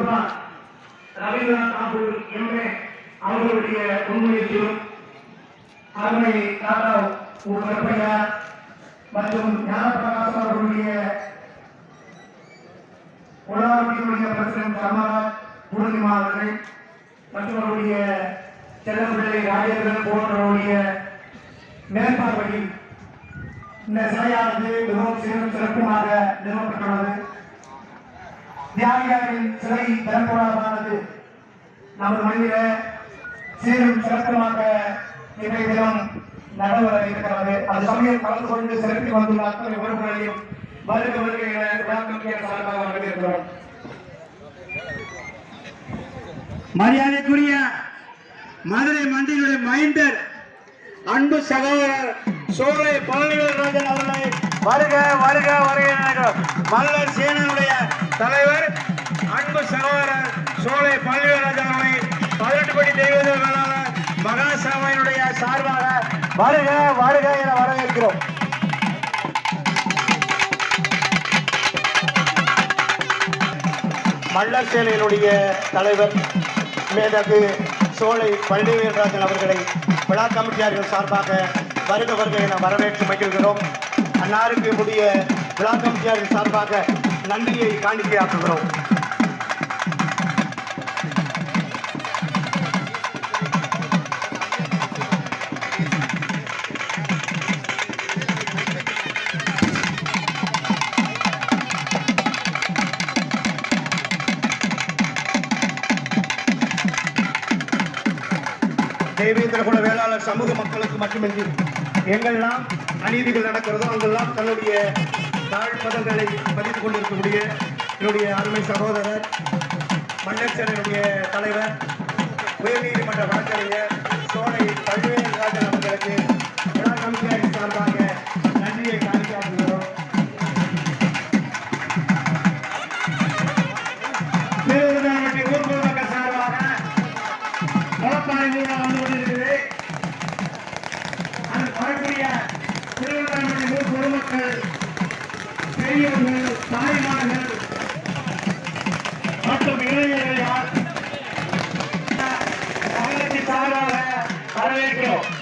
சிறப்பாக ரவீந்திரநாத் தாகூர் எம்ஏ அவர்களுடைய முன்முயற்சியும் அருமை தாத்தா உ கருப்பையா மற்றும் ஞானப்பிரகாசம் அவர்களுடைய உலகத்தினுடைய பிரசிடன்ட் காமராஜ் பூர்ணிமா அவர்கள் மற்றும் அவருடைய செல்லப்பிள்ளை ராஜேந்திரன் போன்றவருடைய மேற்பார்வையில் இந்த சிலையானது மிகவும் சீரும் சிறப்புமாக நிறுவப்பட்டுள்ளது. தியாகியாரின் சிலை திறப்புறானது நமது மனித சீரும் சிறப்புமாக இன்றைய தினம் நடைபெற இருக்கிறது. அது சமயம் கலந்து கொண்டு சிறப்பி வந்துள்ள அத்தனை உறவுகளையும் வருக வருக என விழாக்களுக்கு சார்பாக வரவேற்கிறோம். மரியாதைக்குரிய மதுரை மண்டியினுடைய மைந்தர் அன்பு சகோதரர் சோலை பழனிவேல் ராஜன் அவர்களை வருக வருக வருக மல்லர் சேனனுடைய தலைவர் அன்பு சகோதரர் சோலை பழனிவேல் ராஜன் அவர்களை பதினெட்டு படி தெய்வ வேளாளர் சார்பாக வருக வருக என வரவேற்கிறோம். மல்லர் சேனையினுடைய தலைவர் மேதகு சோலை பழனிவேல்ராஜன் அவர்களை விழா கமிட்டியார்கள் சார்பாக வருக வருக என வரவேற்று மகிழ்கிறோம். அன்னாருக்கு முடிய விழா கமிட்டியாளர் சார்பாக நன்றியை காணிக்கையாக்குகிறோம். தேவேந்திர குல வேளாளர் சமூக மக்களுக்கு மட்டுமின்றி எங்கெல்லாம் அநீதிகள் நடக்கிறதோ அங்கெல்லாம் தன்னுடைய தாழ்பதங்களை பதித்துக் கொண்டிருக்கக்கூடிய என்னுடைய அருமை சகோதரர் மன்னச்சனுடைய தலைவர் உயர்நீதிமன்ற வழக்கறிஞர் சோலை பல்வேறு வரவேற்கிறோம்.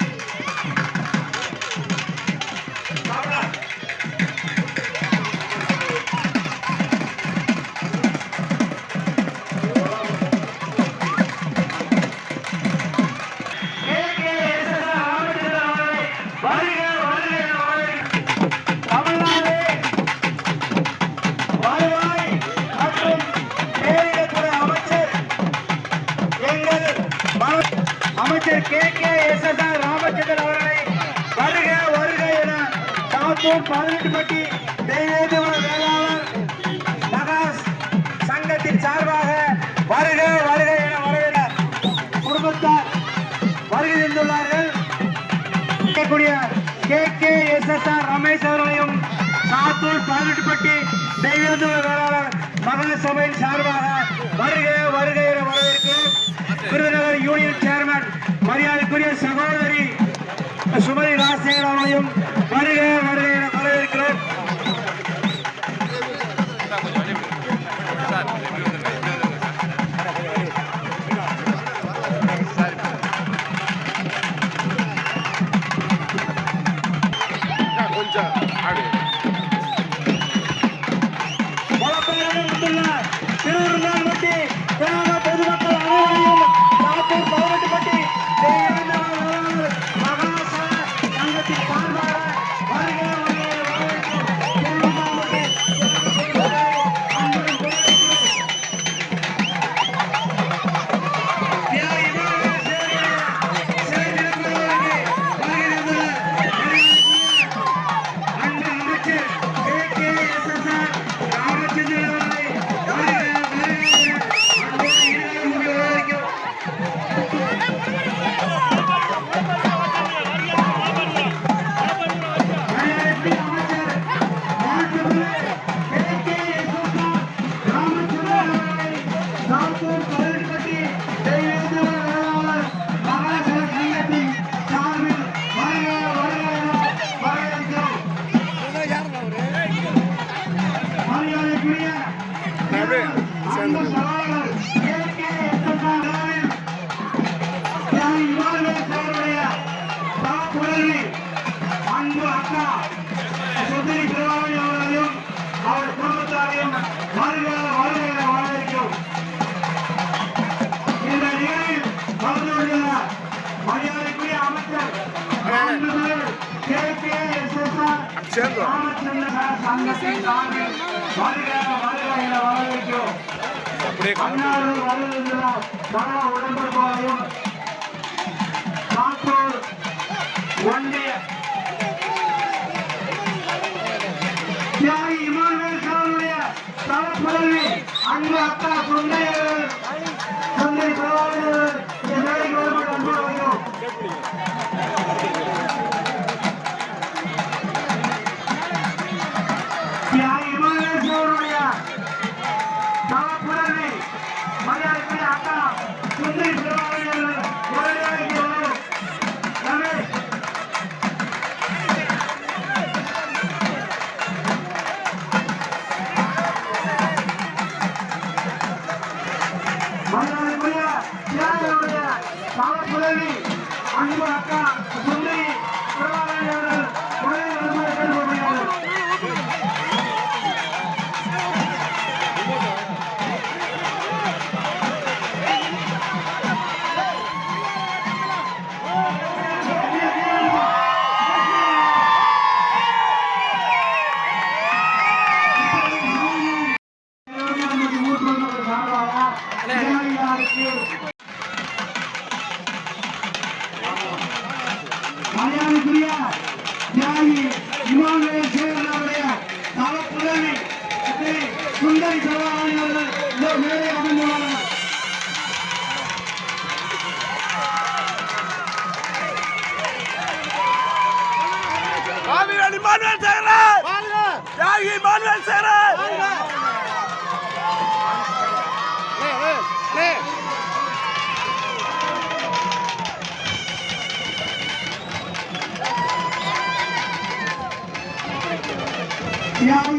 வருக வருக என சாத்தூர் பதினெட்டு பட்டி தெய்வேந்திர வேளாளர் மகாஸ் சங்கத்தின் சார்பாக வருக வருக என வரவேற்ற குடும்பத்தார் வருகை தந்துள்ளார்கள். இருக்கக்கூடிய K K S S R Ramesh அவர்களையும் சாத்தூர் பதினெட்டுப்பட்டி தெய்வேந்திர வேளாளர் மகா சபையின் சார்பாக வருக வருக என வரவேற்கிறோம் விருதுநகர் யூனியன் சேர்மன் மரியாதைக்குரிய சகோதரி சுமதி ராஜசேகர் வருக வருக என வரவேற்கிறோம். கொஞ்சம் கிராம பொதுமக்கள் அனைவரையும் சாத்தூர் பதினெட்டுப்பட்டி சக உடன்பிறப்பாளையம் காட்டூர் ஒன்றிய அன்பு அக்கா சுந்தையர் சுந்தை மரியாதைக்குரிய தியாகிகளுடைய அன்பு அக்கா Manuel Serrat! Yagi Manuel Serrat! Yeah.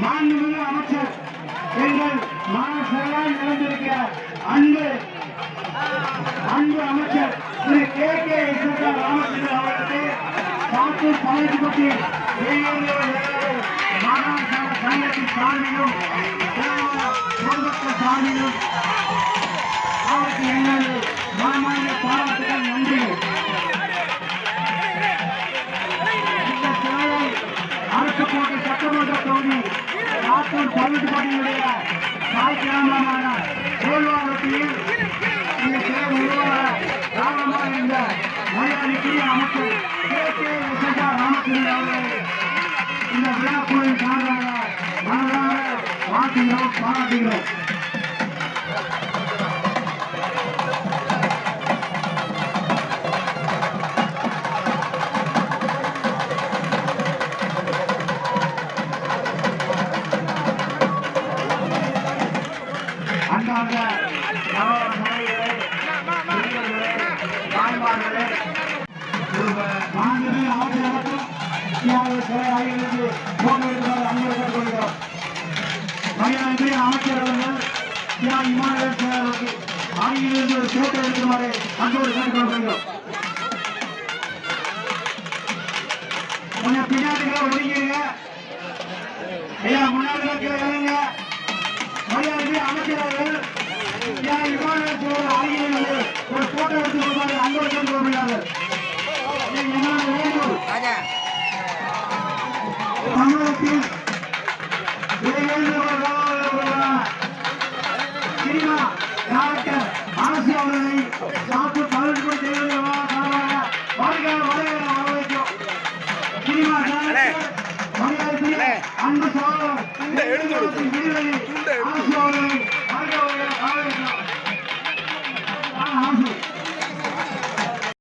மாண்புமிகு அமைச்சர் எங்கள் மாணவர்களால் நிறைந்திருக்கிற அன்பு அன்பு அமைச்சர் Thiru K K S R Ramachandran அவர்களுக்கு காத்தூர் பழனிப்பட்டி மாகாண சங்கத்தின் சார்பிலும் பொதுமக்கள் சார்பிலும் அவருக்கு எங்கள் மனமார்ந்த பாராட்டுகள் நன்றிகள் இந்த அரசுக்கோட்டை சட்டமன்ற தொகுதி காத்தூர் பழனிப்பட்டியுடைய தாய் கிராமமான மரியாதைக்குரிய அமைச்சர் கே கே சேகருக்கு ஆகியிலிருந்து ஒரு போட்டோ எடுக்குமாறு அன்போடு கேட்டுக்கொள்கிறோம் கொஞ்சம் பின்னாடி ஒதுங்கிடுங்க ஐயா முன்னாடி கீழே இறங்குங்க மரியாதைக்குரிய அமைச்சர் அவர்கள் தியாகி இமானுவேல் சேகர் ஆகியிலிருந்து ஒரு போட்டோ எடுத்து கொடுப்பாரு அன்போடு கேட்டுக்கொள்கிறார்கள் தமிழகத்தில் அன்பு சோழர் விடுதலை அரசு அவர்களை